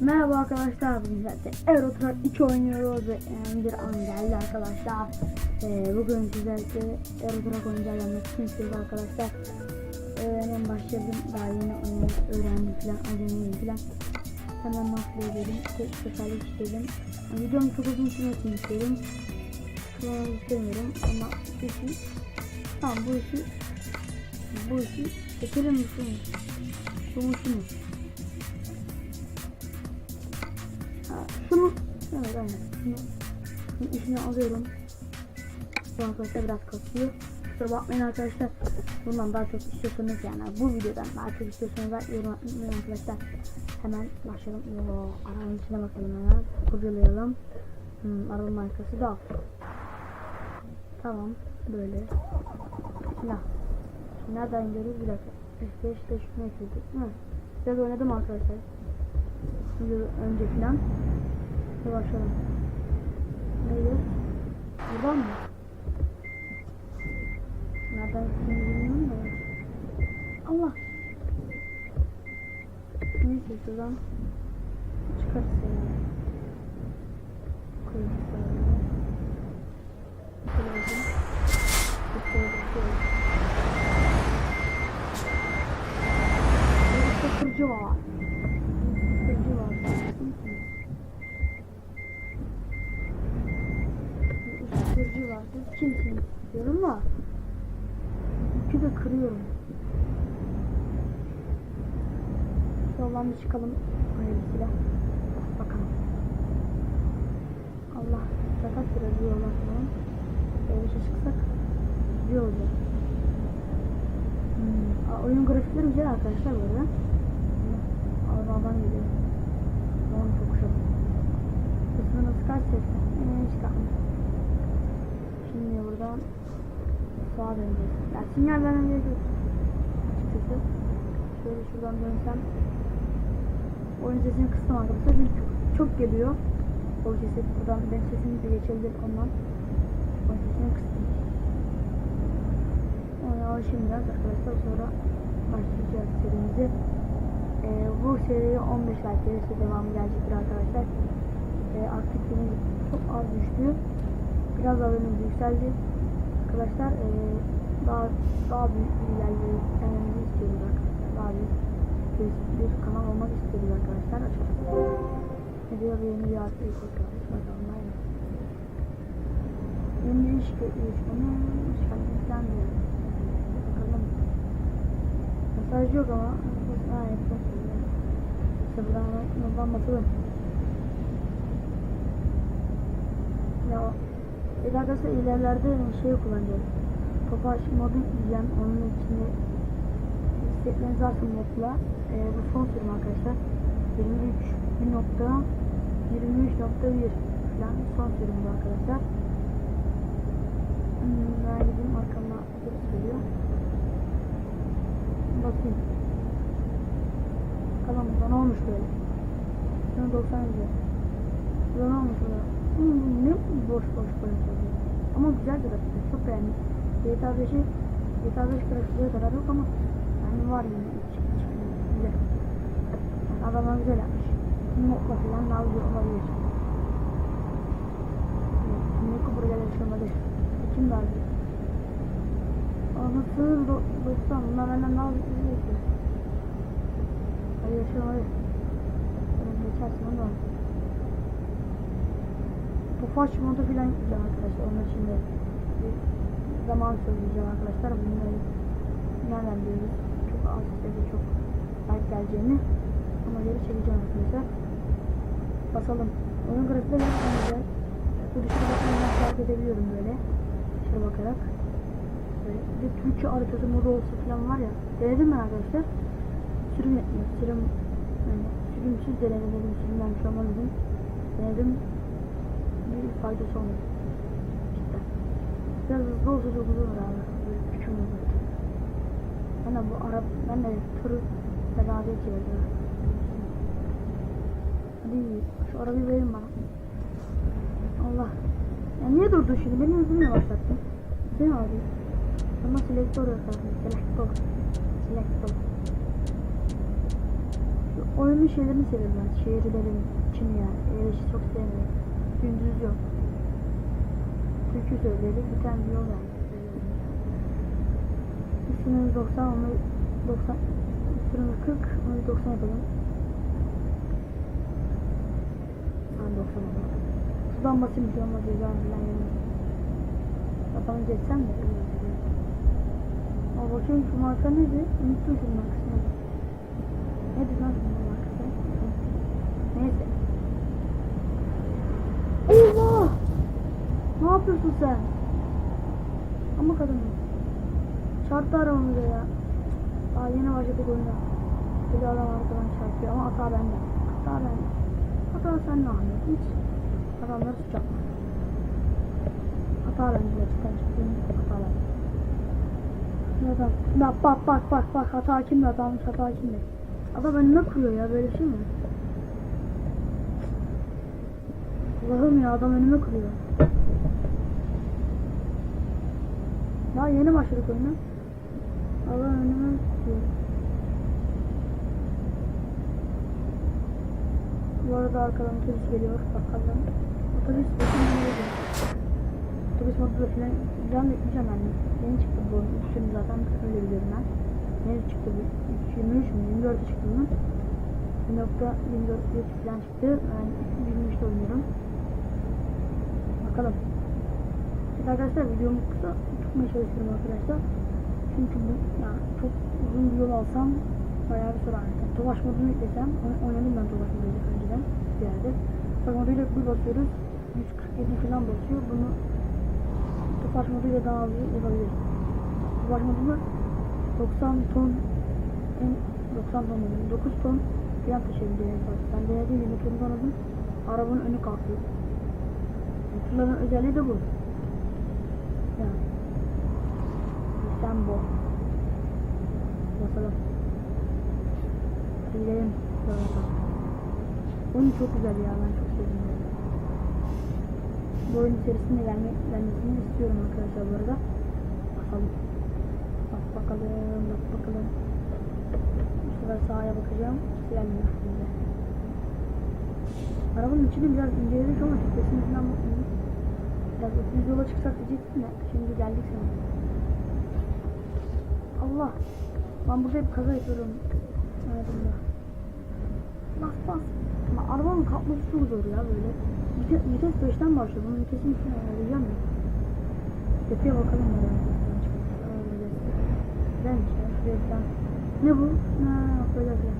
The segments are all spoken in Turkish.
Merhaba arkadaşlar bugün zaten Euro Truck 2 oynuyoruz ve önemli bir an geldi arkadaşlar. Ee, Bugün sizlerle Euro Truck oynayacağız anlatmak istiyoruz arkadaşlar ee, Hemen başladım daha yeni oyunu öğrendim falan acemiyim falan. Hemen nasıl edelim? Tek seferlik istedim Videomu çok uzun sürmesin istiyorum Şu an istemiyorum ama bu işi Tamam bu işi Bu işi çekelim mi şunu Bu şunu şunu, şunu içine alıyorum. Bu arkadaşlar biraz kasıyor. Kusura bakmayın arkadaşlar. Bundan daha çok istiyorsanız yani bu videodan daha çok istiyorsanız da yorum atmayın arkadaşlar. Hemen başlayalım. Yo, aranın içine bakalım hemen. Kurcalayalım. Hmm, aranın markası da. Tamam böyle. Silah. Şimdi nereden görüyoruz? Bir dakika. F5 de şunu ekledik değil mi biraz oynadım arkadaşlar. Şimdi başlayalım. Neydi? Buradan mı? Nereden gittiğini bilmiyorum da. Allah! Neyse şuradan çıkarız yani. Koyayım şöyle. Şöyle bakayım. Bir şöyle bakıyorum. Burada sıkıcı var. Sıkıcı var. Sıkıcı var. Siz kimsiniz diyorum da. Yükü de kırıyorum. Yoldan bir çıkalım. Hayırlısıyla. Bakalım. Allah. Sakat biraz bir yoldan. Böyle bir şey çıksak. İyi olacak. Hmm. Aa, oyun grafikleri güzel arkadaşlar arada. Arabadan geliyor. Onu çok hoşum. Nasıl kaç sesle? Eee çıkartmış. Şimdi buradan sağa döneceğiz. Ya sinyal vermem yok. Açıkçası. Şöyle şuradan dönsem. Oyun sesini kıstım arkadaşlar. Çünkü çok, çok geliyor. O sesi buradan benim sesim de geçebilir ondan. Oyun sesini kıstım. Ona alışayım biraz arkadaşlar. Sonra başlayacağız serimizi. Ee, bu seriye 15 like gelirse devamı gelecektir arkadaşlar. Ee, yine çok az düştü. Biraz abonemiz yükseldi. Arkadaşlar ee, daha daha büyük bir ilerlememizi istiyoruz arkadaşlar. Daha büyük bir, bir istiyoruz arkadaşlar. Açıkçası. Diyor bir yeni bir artı ilk. Bakalım ben de. Yeni iş iş falan diyor. Bakalım. Mesaj yok ama. Ha yapacağız. İşte buradan buradan basalım. Ya bir arkadaşlar ilerlerde şey kullanacağız. Topaç modu yükleyeceğim. Onun içinde isteklerinizi atın modla. Ee, bu son sürüm arkadaşlar. 23 nokta 23.1 falan son sürüm bu arkadaşlar. Hmm, ben gideyim arkamda bir söylüyor. Bakayım. Bakalım burada ne olmuş böyle. Şunu 90 yazıyor. Burada ne olmuş burada? Hmm, ne boş boş söylüyor. Ama güzel grafikler. Çok beğendim. GTA 5'i GTA 5 grafikleri kadar yok ama var yine. Güzel. Adamlar güzel yapmış. Modla falan daha güzel olabilir. Ne buraya yaşamalı. Kim daha güzel? Anasını do 90. Bunlar benden daha güzel yaşıyor. Hadi yaşamalı. Geçersin onu. Bu faç modu filan yükleyeceğim arkadaşlar. Onun için de zaman söyleyeceğim arkadaşlar. Bunları nereden biliyoruz? Az sürede çok like geleceğini. Ona göre çekeceğim arkadaşlar. Basalım. Oyun grafikleri gerçekten güzel. Bu dışarı bakımından fark edebiliyorum böyle. Dışarı bakarak. Böyle bir Türkçe haritası modu olsa falan var ya. Denedim ben arkadaşlar. Sürüm etmiyor. Sürüm yani sürümsüz denemedim. Sürümden şu an dedim. Denedim bir faydası olmuyor. Cidden. Biraz hızlı olsa çok uzun olur abi. Ben de bu Arap, ben de tır tedavi çevirdim. Hadi şu arabayı verin bana. Allah. Ya niye durdu şimdi? Beni hızlı mı başlattın? Mi abi? Ama selektör yaparsın. Selektör. Selektör. Şu oyunun şeylerini seviyorum ben. Şehirlerin içini yani. Eğleşi çok sevmiyorum. Gündüz yok. Türkü söyleri bir tane yol yani. Sınırı 90, onu 90, sınırı 40, onu 90 yapalım. Ben 90 yapalım. Sudan basayım şu olmaz ceza falan yerim. Kafanı geçsem de. Ama bakayım şu marka neydi? Unuttum şu markasını. Neydi lan şu markası? Neyse. Allah! Ne yapıyorsun sen? Ama kadın. Çarptı aramızda ya. Daha yeni başladık oyuna. Bir adam arkadan çarpıyor ama hata bende. Hata bende. Hata sen ne Ahmet? Hiç adamları atma. Hata bende gerçekten çıktığım hata bende. Adam? Bak bak bak bak bak hata kimde adamın hata kimde? Adam önüne kuruyor ya böyle şey mi? Allah'ım ya adam önüme kuruyor. Daha yeni başladık oyuna. Allah önüme tutuyor. Bu arada arkadan otobüs geliyor. Bakalım. Otobüs bakın geliyor. Otobüs modu da filan filan bekleyeceğim yani. Yeni çıktı bu günü zaten öyle biliyorum ben. Yeni çıktı bu. 23 mü? 24'e çıktı bunun. 1.24 falan çıktı. Ben 23'te oynuyorum. Bakalım. Evet arkadaşlar videomu kısa tutmaya çalışıyorum arkadaşlar. Çünkü bu yani çok uzun bir yol alsam bayağı bir sürer. Yani Tovaş modunu yüklesem oynadım ben Tovaş moduyla önceden bir yerde. Tovaş moduyla bir basıyoruz. 147 falan basıyor. Bunu Tofaş moduyla daha hızlı yapabiliriz. Tofaş modunu 90 ton en 90 ton dedim. 9 ton falan taşıyabiliyor en fazla. Ben denediğim gibi motorunu tanıdım. Arabanın önü kalkıyor. Motorların özelliği de bu. Yani. Sen bu. Bakalım. Hadi gidelim. Oyun çok güzel ya ben çok sevdim. Bu oyun içerisinde gelme, gelmesini istiyorum arkadaşlar bu arada. Bakalım. Bak bakalım, bak bakalım. Bu sefer sağa bakacağım. Gelmiyor şimdi. Arabanın içini biraz inceledik ama tepesini falan bakmıyorum. Biraz ötümüz yola çıksak diyecektim de şimdi geldik sana. Allah. Ben burada hep kaza yapıyorum. Hayatımda. Bas bas. Ama arabanın kalkması çok zor ya böyle. Vites, vites 5'ten başlıyor. Bunun vitesini şuna ayarlayacağım ya. Tepeye bakalım ya. Şuraya falan. Ne bu? Ha, böyle böyle.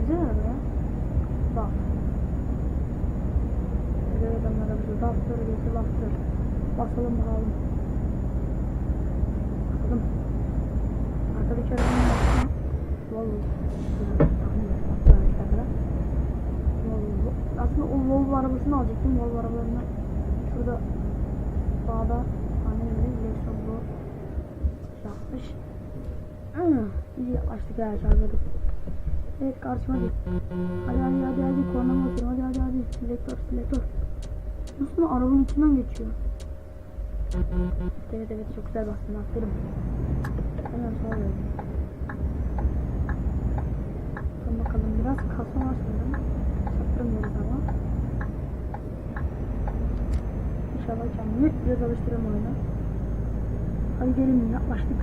Güzel araba ya. Bak. Böyle adamlara bir laftır, geçi laftır. Basalım bakalım. Bakalım. Arkadaki arabanın baksana. Volvo. Volvo. Aslında o Volvo arabasını alacaktım. Volvo arabalarına şurada sağda hani öyle direksiyon bu yapmış. İyi açtık ya çarpıyorduk. Evet karşıma git. Hadi hadi hadi hadi kornama basıyorum hadi hadi hadi. Selektör selektör. Nasıl arabanın içinden geçiyor? Evet evet çok güzel bastın aferin. Hemen sola dön. Bakalım biraz kasma var sanırım. Çaktırmıyoruz ama. İnşallah kendimi biraz alıştırırım oyuna. Hadi gelin yaklaştık.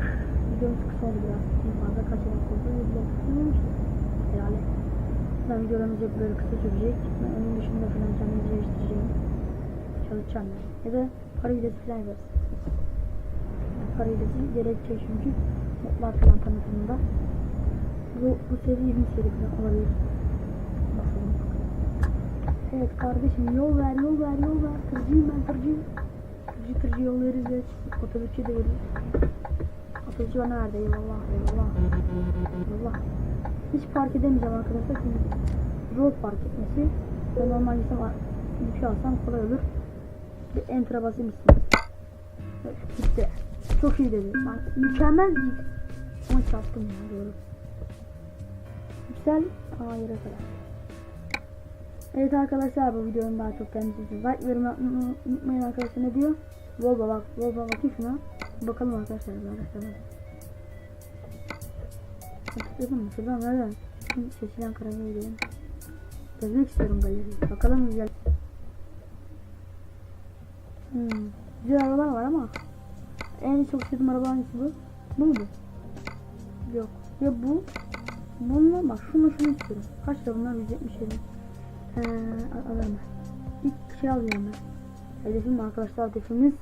Videomuz kısa oldu biraz. En fazla kaç dakika oldu? 7 dakika olmuştu. Herhalde. Ben videolarımız hep böyle kısa sürecek. Ben onun dışında falan kendimi geliştireceğim. Çalışacağım. Ya da para hilesi falan yaparız. Para hilesi gerekecek çünkü modlar falan tanıtımında. Bu, bu seri 20 seri falan olabilir. Bakalım. Evet kardeşim yol ver yol ver yol ver. Tırcıyım ben tırcıyım. Tırcı tırcı yol veririz. Otobüsçü de veririz. Otobüsçü bana verdi eyvallah eyvallah. Eyvallah. Hiç park edemeyeceğim arkadaşlar çünkü yol park etmesi. Ben normal gitsem bir şey alsam kolay olur. Bir enter'a basayım gitti. Çok iyi dedi. Ben mükemmel değil. Ama çarptım ya doğru. Güzel ama yere kadar. Evet arkadaşlar bu videonun daha çok kendisi için like yapmayı unutmayın arkadaşlar ne diyor? Volvo bak Volvo bakın şuna. Bakalım arkadaşlar bir arkadaşlar. Tıkladım mı? Şuradan nereden? Şimdi seçilen kararına gidelim. Gezmek istiyorum galeriyi. Bakalım güzel. Hmm. Güzel arabalar var ama en çok istediğim araba hangisi bu? Bu mu? Yok. Ya bu. Bununla bak şunu şunu istiyorum. Kaç lira bunlar 170 lira. Ee, al- alırım ben. İlk şey alıyorum ben. Hedefim arkadaşlar hedefimiz